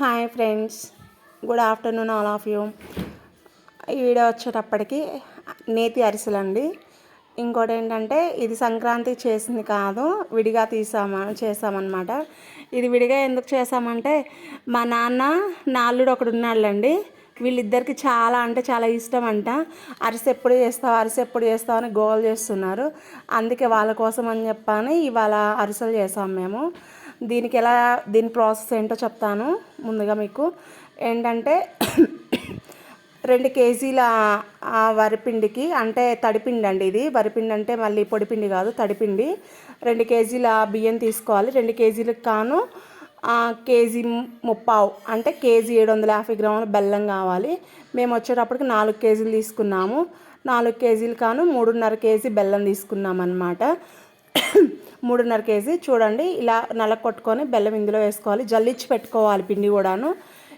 Hi friends good afternoon all of you. ఈ video వచ్చేటప్పటికి నేతి అరిసెలు అండి ఇంకోటి ఏంటంటే ఇది సంక్రాంతి చేసింది కాదు విడిగా తీసామా చేసామన్నమాట. ఇది విడిగా ఎందుకు చేసామంటే మా నాన్న నాల్లుడు ఒకడు ఉన్నాళ్ళండి. వీళ్ళిద్దరికి చాలా అంటే చాలా ఇష్టం అంట. అరిసె ఎప్పుడు చేస్తావు అరిసె ఎప్పుడు చేస్తావు అని గోల్ చేస్తున్నారు. అందుకే వాళ్ళ కోసం అని చెప్పని ఇవాళ అరిసెలు చేసాం మేము. దీనికి ఎలా దీని ప్రాసెస్ ఏంటో చెప్తాను ముందుగా మీకు. ఏంటంటే రెండు కేజీల వరిపిండికి అంటే తడిపిండి అండి ఇది. వరిపిండి అంటే మళ్ళీ పొడిపిండి కాదు తడిపిండి. రెండు కేజీల బియ్యం తీసుకోవాలి. రెండు కేజీలకు కాను కేజీ ముప్పావు అంటే కేజీ ఏడు వందల యాభై గ్రాముల బెల్లం కావాలి. మేము వచ్చేటప్పటికి నాలుగు కేజీలు తీసుకున్నాము. నాలుగు కేజీలు కాను మూడున్నర కేజీ బెల్లం తీసుకున్నాం అనమాట మూడున్నర కేజీ. చూడండి ఇలా నల్ల కొట్టుకొని బెల్లం ఇందులో వేసుకోవాలి. జల్లిచ్చి పెట్టుకోవాలి పిండి కూడాను.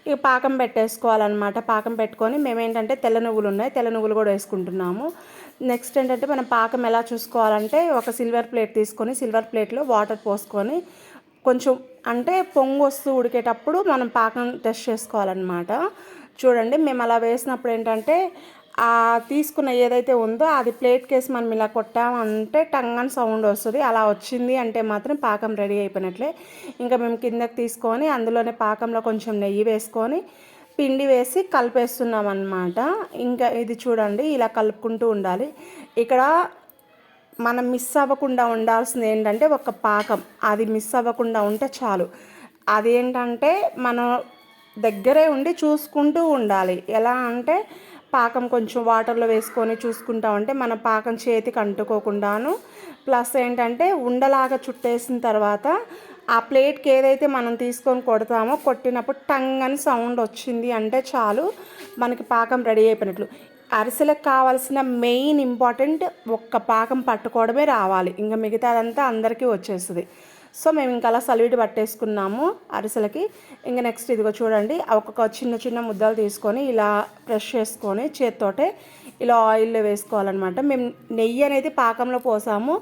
ఇక పాకం పెట్టేసుకోవాలన్నమాట. పాకం పెట్టుకొని మేమేంటంటే తెల్ల నువ్వులు ఉన్నాయి. తెల్ల నువ్వులు కూడా వేసుకుంటున్నాము. నెక్స్ట్ ఏంటంటే మనం పాకం ఎలా చూసుకోవాలంటే ఒక సిల్వర్ ప్లేట్ తీసుకొని సిల్వర్ ప్లేట్లో వాటర్ పోసుకొని కొంచెం అంటే పొంగు వస్తూ ఉడికేటప్పుడు మనం పాకం టెస్ట్ చేసుకోవాలన్నమాట. చూడండి మేము అలా వేసినప్పుడు ఏంటంటే తీసుకున్న ఏదైతే ఉందో అది ప్లేట్ కేసి మనం ఇలా కొట్టామంటే టంగ్ అని సౌండ్ వస్తుంది. అలా వచ్చింది అంటే మాత్రం పాకం రెడీ అయిపోయినట్లే. ఇంకా మేము కిందకి తీసుకొని అందులోనే పాకంలో కొంచెం నెయ్యి వేసుకొని పిండి వేసి కలిపేస్తున్నాం అనమాట ఇంకా ఇది చూడండి ఇలా కలుపుకుంటూ ఉండాలి. ఇక్కడ మనం మిస్ అవ్వకుండా ఉండాల్సింది ఏంటంటే ఒక పాకం. అది మిస్ అవ్వకుండా ఉంటే చాలు. అదేంటంటే మనం దగ్గరే ఉండి చూసుకుంటూ ఉండాలి. ఎలా అంటే పాకం కొంచెం వాటర్లో వేసుకొని చూసుకుంటా ఉంటే మన పాకం చేతికి అంటుకోకుండాను. ప్లస్ ఏంటంటే ఉండలాగా చుట్టేసిన తర్వాత ఆ ప్లేట్కి ఏదైతే మనం తీసుకొని కొడతామో కొట్టినప్పుడు టంగ్ అని సౌండ్ వచ్చింది అంటే చాలు మనకి పాకం రెడీ అయిపోయినట్లు. అరిసెలకు కావాల్సిన మెయిన్ ఇంపార్టెంట్ ఒక్క పాకం పట్టుకోవడమే రావాలి. ఇంకా మిగతాదంతా అందరికీ వచ్చేస్తుంది. సో మేము ఇంకా అలా సలివిడి పట్టేసుకున్నాము అరిసెలకి. ఇంకా నెక్స్ట్ ఇదిగో చూడండి ఒక్కొక్క చిన్న చిన్న ముద్దలు తీసుకొని ఇలా ప్రెష్ చేసుకొని చేత్తోటే ఇలా ఆయిల్లో వేసుకోవాలన్నమాట. మేము నెయ్యి అనేది పాకంలో పోసాము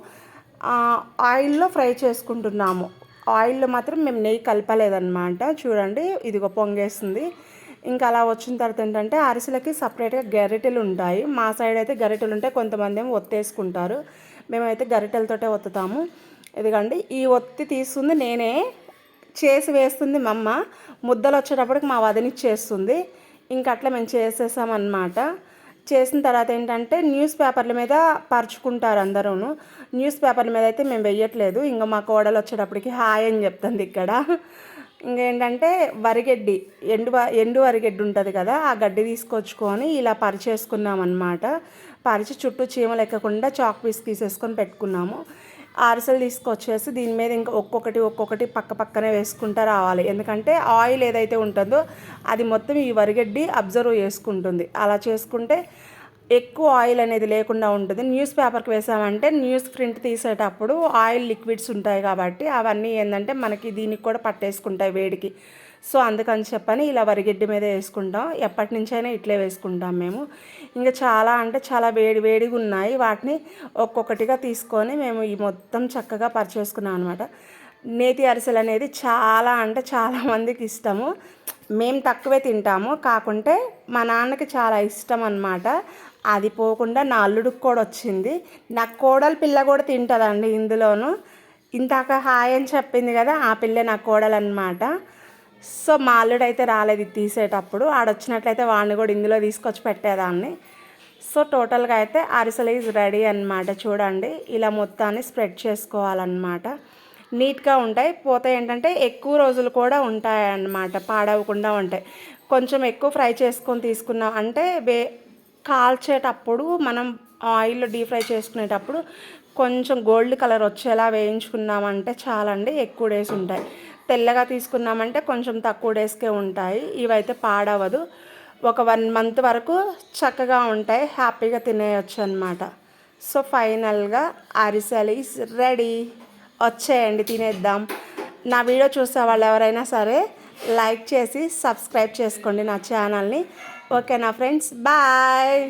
ఆయిల్లో ఫ్రై చేసుకుంటున్నాము. ఆయిల్లో మాత్రం మేము నెయ్యి కలపలేదన్నమాట. చూడండి ఇదిగో పొంగేస్తుంది ఇంకా అలా వచ్చిన తర్వాత ఏంటంటే అరిసెలకి సపరేట్గా గరిటెలు ఉంటాయి. మా సైడ్ అయితే గరిటెలు ఉంటాయి కొంతమంది ఏమో ఒత్తేసుకుంటారు. మేమైతే గరిటెలతోటే ఒత్తుతాము. ఇదిగండి ఈ ఒత్తి తీసుకుంది నేనే చేసి వేస్తుంది మా అమ్మ. ముద్దలు వచ్చేటప్పటికి మా వదినిచ్చేస్తుంది ఇంకా అట్లా మేము చేసేసామన్నమాట. చేసిన తర్వాత ఏంటంటే న్యూస్ పేపర్ల మీద పరుచుకుంటారు అందరూ న్యూస్ పేపర్ల మీద అయితే మేము వెయ్యట్లేదు ఇంకా మా కోడలు వచ్చేటప్పటికి హాయ్ అని చెప్తుంది ఇక్కడ. ఇంకేంటంటే వరిగడ్డి ఎండు ఎండు వరిగడ్డి ఉంటుంది కదా ఆ గడ్డి తీసుకొచ్చుకొని ఇలా పరిచేసుకున్నాం అనమాట పరిచి చుట్టూ చీమలు ఎక్కకుండా చాక్ పీస్ తీసేసుకొని పెట్టుకున్నాము. అరిసెలు తీసుకొచ్చేసి దీని మీద ఇంకా ఒక్కొక్కటి ఒక్కొక్కటి పక్క పక్కనే వేసుకుంటూ రావాలి. ఎందుకంటే ఆయిల్ ఏదైతే ఉంటుందో అది మొత్తం ఈ వరిగడ్డి అబ్జర్వ్ చేసుకుంటుంది. అలా చేసుకుంటే ఎక్కువ ఆయిల్ అనేది లేకుండా ఉంటుంది. న్యూస్ పేపర్కి వేసామంటే న్యూస్ ప్రింట్ తీసేటప్పుడు ఆయిల్ లిక్విడ్స్ ఉంటాయి కాబట్టి అవన్నీ ఏంటంటే మనకి దీనికి కూడా పట్టేసుకుంటాయి వేడికి. సో అందుకని చెప్పని ఇలా వరిగడ్డి మీద వేసుకుంటాం. ఎప్పటి నుంచైనా ఇట్లే వేసుకుంటాం మేము. ఇంకా చాలా అంటే చాలా వేడి వేడిగా ఉన్నాయి. వాటిని ఒక్కొక్కటిగా తీసుకొని మేము ఈ మొత్తం చక్కగా పరిచేసుకున్నాం అనమాట నేతి అరిసెలు అనేది చాలా అంటే చాలామందికి ఇష్టము. మేము తక్కువే తింటాము. కాకుంటే మా నాన్నకి చాలా ఇష్టం అనమాట అది పోకుండా నా అల్లుడికి కూడా వచ్చింది. నా కోడలు పిల్ల కూడా తింటుందండి ఇందులోను. ఇంతాక హాయ్ అని చెప్పింది కదా ఆ పిల్లే నా కోడలు అనమాట సో మా అల్లుడు అయితే రాలేదు ఇది తీసేటప్పుడు. ఆడొచ్చినట్లయితే వాడిని కూడా ఇందులో తీసుకొచ్చి పెట్టేదాన్ని. సో టోటల్గా అయితే అరిసెలు ఈజ్ రెడీ అనమాట చూడండి ఇలా మొత్తాన్ని స్ప్రెడ్ చేసుకోవాలన్నమాట. నీట్గా ఉంటాయి. పోతే ఏంటంటే ఎక్కువ రోజులు కూడా ఉంటాయి అన్నమాట పాడవకుండా ఉంటాయి. కొంచెం ఎక్కువ ఫ్రై చేసుకొని తీసుకున్నాం అంటే వే కాల్చేటప్పుడు మనం ఆయిల్లో డీప్ ఫ్రై చేసుకునేటప్పుడు కొంచెం గోల్డ్ కలర్ వచ్చేలా వేయించుకున్నామంటే చాలండి ఎక్కువ డేస్ ఉంటాయి. తెల్లగా తీసుకున్నామంటే కొంచెం తక్కువ డేస్కే ఉంటాయి. ఇవైతే పాడవదు. ఒక వన్ మంత్ వరకు చక్కగా ఉంటాయి హ్యాపీగా తినేయచ్చు అనమాట సో ఫైనల్గా అరిసెల్ ఈస్ రెడీ. వచ్చేయండి తినేద్దాం. నా వీడియో చూసే వాళ్ళు ఎవరైనా సరే లైక్ చేసి సబ్స్క్రైబ్ చేసుకోండి నా ఛానల్ని. ఓకే నా ఫ్రెండ్స్? బాయ్!